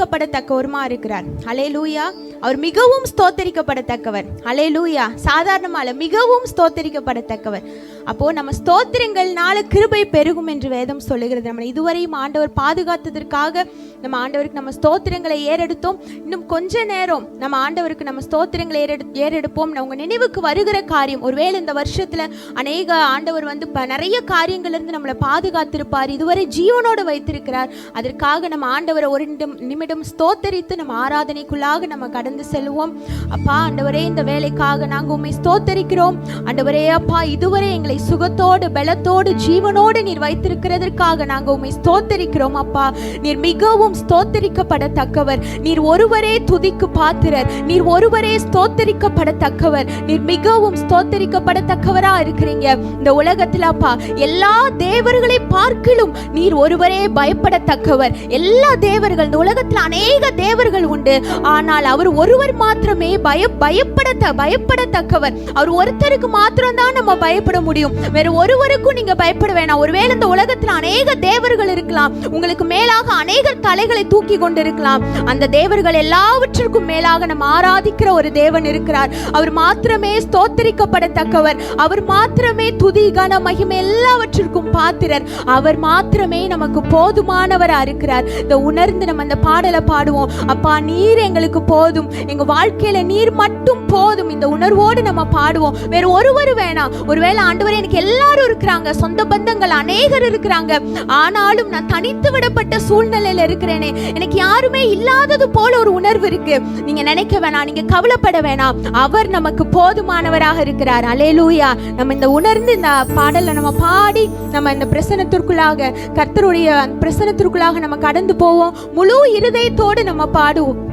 ஸ்தோத்தரிக்கப்படத்தக்கவருமா இருக்கிறார் அலே லூயா அவர் மிகவும் ஸ்தோத்தரிக்கப்படத்தக்கவர். அலே லூயா சாதாரணமால மிகவும் ஸ்தோத்தரிக்கப்படத்தக்கவர். அப்போ நம்ம ஸ்தோத்திரங்கள்னால கிருபை பெருகும் என்று வேதம் சொல்லுகிறது. நம்ம இதுவரையும் ஆண்டவர் பாதுகாத்ததற்காக நம்ம ஆண்டவருக்கு நம்ம ஸ்தோத்திரங்களை ஏறெடுத்தோம். இன்னும் கொஞ்ச நேரம் நம்ம ஆண்டவருக்கு நம்ம ஸ்தோத்திரங்களை ஏறெடு ஏறெடுப்போம். உங்க நினைவுக்கு வருகிற காரியம் ஒருவேளை இந்த வருஷத்துல அநேக ஆண்டவர் வந்து இப்போ நிறைய காரியங்கள்ல இருந்து நம்மளை பாதுகாத்திருப்பார். இதுவரை ஜீவனோடு வைத்திருக்கிறார். அதற்காக நம்ம ஆண்டவரை ஒரு நிமிடம் நிமிடம் ஸ்தோத்தரித்து நம்ம ஆராதனைக்குள்ளாக நம்ம கடந்து செல்வோம். அப்பா ஆண்டவரே இந்த வேலைக்காக நாங்க உண்மை ஸ்தோத்தரிக்கிறோம். ஆண்டவரே அப்பா இதுவரை எங்களை சுகத்தோடு பலத்தோடு ஜீவனோடு நீர் வைத்திருக்கிறதற்காக நாங்கள் உண்மை ஸ்தோத்தரிக்கிறோம் அப்பா. நீர் மிகவும் ஸ்தோத்தரிக்கப்படத்தக்கவர். நீர் ஒருவரே துதிக்கு பாத்திரர். நீர் ஒருவரே ஸ்தோத்தரிக்கப்படத்தக்கவர். நீர் மிகவும் ஸ்தோத்தரிக்கப்படத்தக்கவரா இருக்கிறீங்க. இந்த உலகத்துல அப்பா எல்லா தேவர்களை பார்க்கிலும் நீர் ஒருவரே பயப்படத்தக்கவர். எல்லா தேவர்கள் இந்த உலகத்துல அநேக தேவர்கள் உண்டு. ஆனால் அவர் ஒருவர் மாத்திரமே பய பயப்படத்த பயப்படத்தக்கவர். அவர் ஒருத்தருக்கு மாத்திரம் தான் நம்ம பயப்பட முடியும். வேற ஒருவருக்கும் நீங்க பயப்பட வேணாம். ஒருவேளை இந்த உலகத்துல அநேக தேவர்கள் இருக்கலாம். உங்களுக்கு மேலாக அநேக தலைகளை தூக்கி கொண்டிருக்கலாம். அந்த தேவர்கள் எல்லாவற்றிற்கும் மேலாக நம்ம ஆராதிக்கிற ஒரு தேவன் இருக்கிறார். அவர் மாத்திரமே ஸ்தோத்தரிக்கப்படத்தக்கவர். அவர் மாத்திரமே துதி கன மகிமை எல்லாவற்றிற்கும் பாத்திரர். அவர் மாத்திரமே நமக்கு போதுமானவராக இருக்கிறார். இந்த உணர்ந்து நம்ம அந்த பாடலை பாடுவோம். அப்பா நீர் எங்களுக்கு போதும். எங்க வாழ்க்கையில நீர் மட்டும் போதும். இந்த உணர்வோடு நம்ம பாடுவோம். வேற ஒருவர் வேணாம். ஒருவேளை ஆண்டவர் எனக்கு எல்லாரும் இருக்கிறாங்க. சொந்த பந்தங்கள் அநேகர் இருக்கிறாங்க. ஆனாலும் நான் தனித்து விடப்பட்ட சூழ்நிலையில இருக்கிறேனே. எனக்கு யாருமே இல்லாதது போல ஒரு உணர்வு இருக்கு. நீங்க நினைக்க வேணாம். நீங்க கவலைப்பட வேணாம். அவர் நமக்கு போதுமானவராக இருக்கிறார். அலேலூயா நம்ம இந்த உணர்ந்து இந்த பாடலை நம்ம பாடி நம்ம இந்த பிரசனத்திற்குள்ளாக கர்த்தருடைய அந்த பிரசனத்திற்குள்ளாக நம்ம கடந்து போவோம். முழு இருதயத்தோடு நம்ம பாடுவோம்.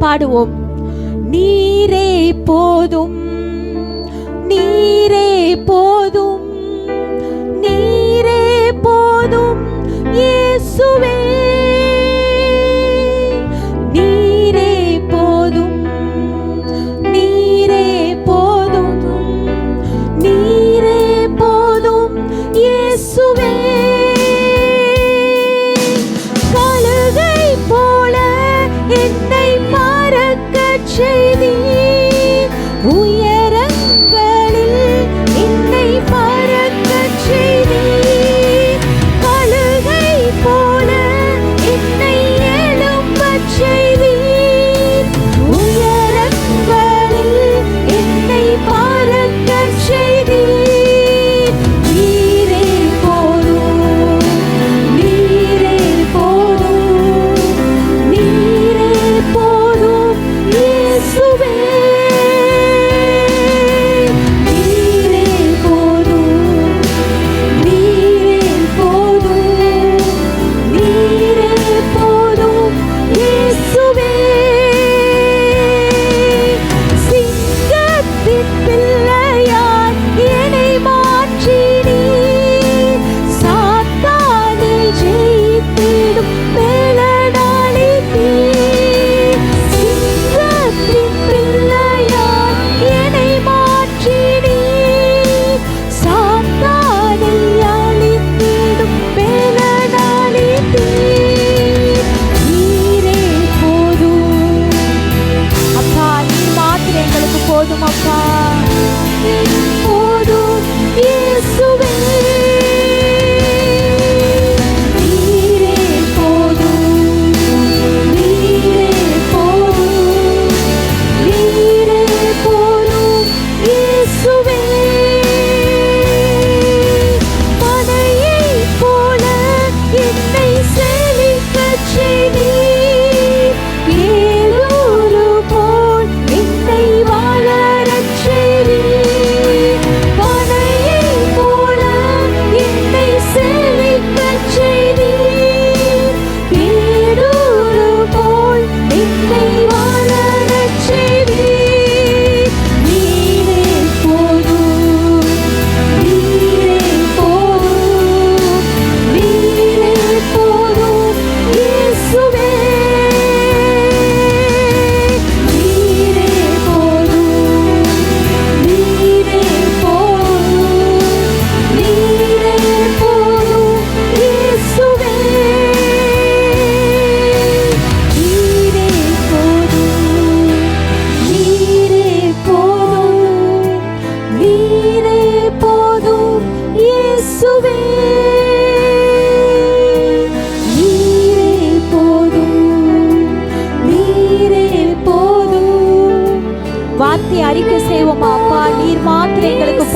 பாடுவோம். நீரே போதும் நீரே போதும் நீரே போதும் இயேசுவே.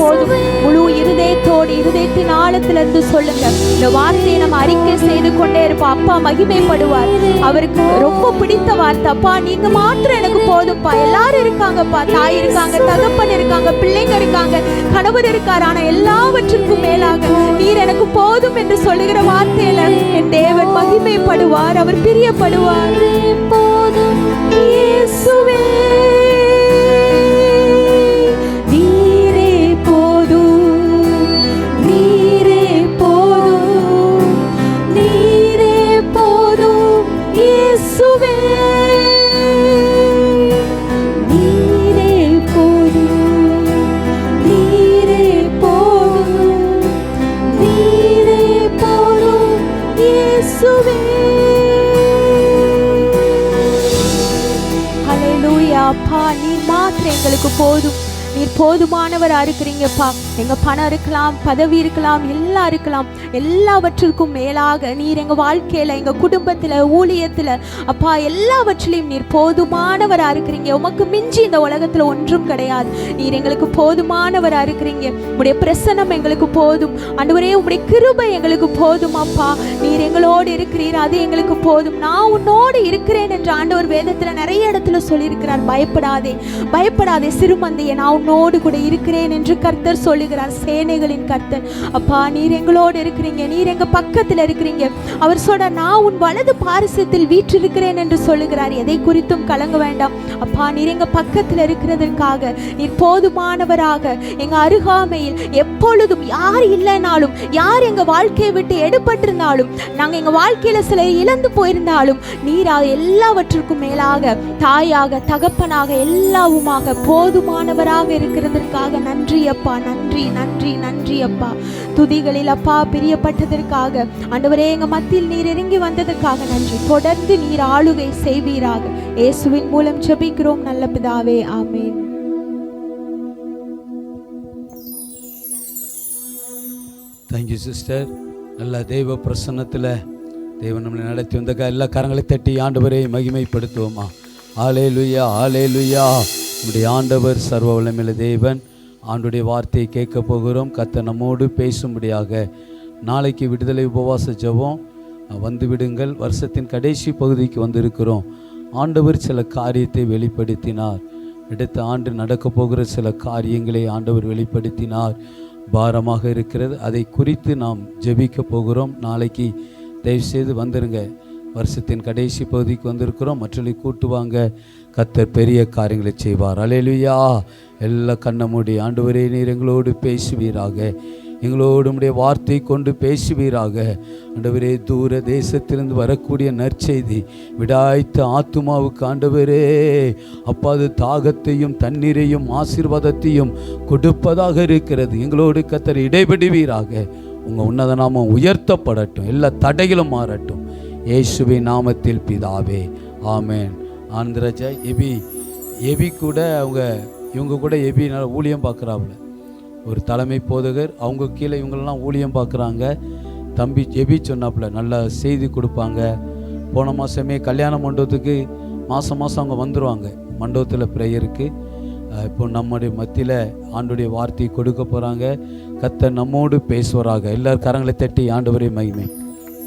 மாத்திரம் போதும். முழு இருதயத்தோடு இருதயத்தின் ஆழத்திலிருந்து சொல்லுங்க. இந்த வார்த்தையை நம்ம அறிக்கை செய்து கொண்டே இருப்போம். அப்பா மகிமைப்படுவார். அவருக்கு ரொம்ப பிடித்த வார்த்தை. அப்பா நீங்க மாத்திரம் எனக்கு போதும்ப்பா. எல்லாரும் இருக்காங்கப்பா. தாய் இருக்காங்க தகப்பன் இருக்காங்க பிள்ளைங்க இருக்காங்க கணவர் இருக்கார். ஆனா எல்லாவற்றிற்கும் மேலாக நீர் எனக்கு போதும் என்று சொல்லுகிற வார்த்தையில என் தேவன் மகிமைப்படுவார் அவர் பிரியப்படுவார். எங்களுக்கு போதும். நீர் போதுமானவராக இருக்கிறீங்கப்பா. எங்க பணம் இருக்கலாம் பதவி இருக்கலாம் எல்லாம் இருக்கலாம். எல்லாவற்றிற்கும் மேலாக நீர் எங்க வாழ்க்கையில எங்க குடும்பத்துல ஊழியத்துல அப்பா எல்லாவற்றிலையும் நீர் போதுமானவரா இருக்கிறீங்க. உமக்கு மிஞ்சி இந்த உலகத்துல ஒன்றும் கிடையாது. நீர் எங்களுக்கு போதுமானவரா இருக்கிறீங்க. உடைய பிரசன்னம் எங்களுக்கு போதும். அண்டு ஒரே உடைய கிருபை எங்களுக்கு போதும் அப்பா. நீர் எங்களோடு இருக்கிறீர் அது எங்களுக்கு போதும். நான் உன்னோடு இருக்கிறேன் என்று ஆண்டவர் வேதத்துல நிறைய இடத்துல சொல்லியிருக்கிறார். பயப்படாதே. பயப்படாதே சிறுமந்தையே. நான் உன்னோடு கூட இருக்கிறேன் என்று கர்த்தர் சொல்லி சொல்லுகிறார் சேனைகளின் கர்த்தர் அப்பா நீர் எங்களோடு இருக்கிறீங்க நீர் எங்க பக்கத்துல இருக்கிறீங்க. அவர் சொல்ற நான் உன் வலது பாரிசத்தில் வீற்றிருக்கிறேன் என்று சொல்லுகிறார். எதை குறித்தும் கலங்க வேண்டாம். அப்பா நீர் எங்க பக்கத்துல இருக்கிறதற்காக நீர் போதுமானவராக எங்க அருகாமையில் எப்பொழுதும் யார் இல்லைனாலும் யார் எங்க வாழ்க்கையை விட்டு எடுபட்டிருந்தாலும் நாங்க எங்க வாழ்க்கையில சிலர் இழந்து போயிருந்தாலும் நீராக எல்லாவற்றிற்கும் மேலாக தாயாக தகப்பனாக எல்லாவுமாக போதுமானவராக இருக்கிறதற்காக நன்றி அப்பா நன்றி. நன்றி நன்றி நன்றி அப்பா. துதிகளில் அப்பா பிரியப்பட்டதற்காக ஆண்டவரே எங்க மத்தியில் நீர் இறங்கி வந்ததற்காக நன்றி. தொடர்ந்து நீர் ஆளுகை செய்வீராக. இயேசுவின் மூலம் ஜெபிக்கிறோம் நல்ல பிதாவே ஆமேன். தேங்க்யூ சிஸ்டர் நல்ல தெய்வ பிரசன்னத்தில் தெய்வம் நம்மளை நடத்தி வந்த எல்லா கரங்களை தட்டி ஆண்டவரை மகிமைப்படுத்துவோமா. ஆலே லுய்யா ஆலே லுய்யா நம்முடைய ஆண்டவர் சர்வ வல்லமில்ல தேவன். ஆண்டுடைய வார்த்தையை கேட்க போகிறோம். கத்த நம்மோடு பேசும்படியாக நாளைக்கு விடுதலை உபவாச ஜெபம். வந்து விடுங்கள். வருஷத்தின் கடைசி பகுதிக்கு வந்திருக்கிறோம். ஆண்டவர் சில காரியத்தை வெளிப்படுத்தினார். அடுத்த ஆண்டு நடக்க போகிற சில காரியங்களை ஆண்டவர் வெளிப்படுத்தினார். பாரமாக இருக்கிறது. அதை குறித்து நாம் ஜெபிக்க போகிறோம். நாளைக்கு தயவுசெய்து வந்துருங்க. வருஷத்தின் கடைசி பகுதிக்கு வந்திருக்கிறோம். மற்றவர்களை கூட்டு வாங்க. கத்தர் பெரிய காரியங்களை செய்வார். அலையலுயா எல்லா கண்ண மூடி ஆண்டவரே நீர் எங்களோடு பேசுவீராக. எங்களோடு உடைய வார்த்தை கொண்டு பேசுவீராக. ஆண்டவரே தூர தேசத்திலிருந்து வரக்கூடிய நற்செய்தி விடாய்த்த ஆத்துமாவுக்கு ஆண்டவரே அப்பா அது தாகத்தையும் தண்ணீரையும் ஆசீர்வாதத்தையும் கொடுப்பதாக இருக்கிறது. எங்களோடு கத்தர் இடைபெடுவீராக. உங்கள் உன்னத நாமம் உயர்த்தப்படட்டும் எல்லா தடைகளும் மாறட்டும். இயேசுவை நாமத்தில் பிதாவே ஆமேன். ஆந்திரஜா எபி எபி கூட அவங்க இவங்க கூட எபி நல்லா ஊழியம் பார்க்குறாப்புல. ஒரு தலைமை போதகர் அவங்க கீழே இவங்களெல்லாம் ஊழியம் பார்க்குறாங்க. தம்பி எபி சொன்னாப்புல நல்லா செய்தி கொடுப்பாங்க. போன மாதமே கல்யாண மண்டபத்துக்கு மாதம் மாதம் அவங்க வந்துடுவாங்க மண்டபத்தில் ப்ரேயருக்கு இப்போ நம்முடைய மத்தியில் ஆண்டுடைய வார்த்தையை கொடுக்க போகிறாங்க கத்த நம்மோடு பேசுவராக. எல்லார் கரங்களை தட்டி ஆண்டவரே மகிமை.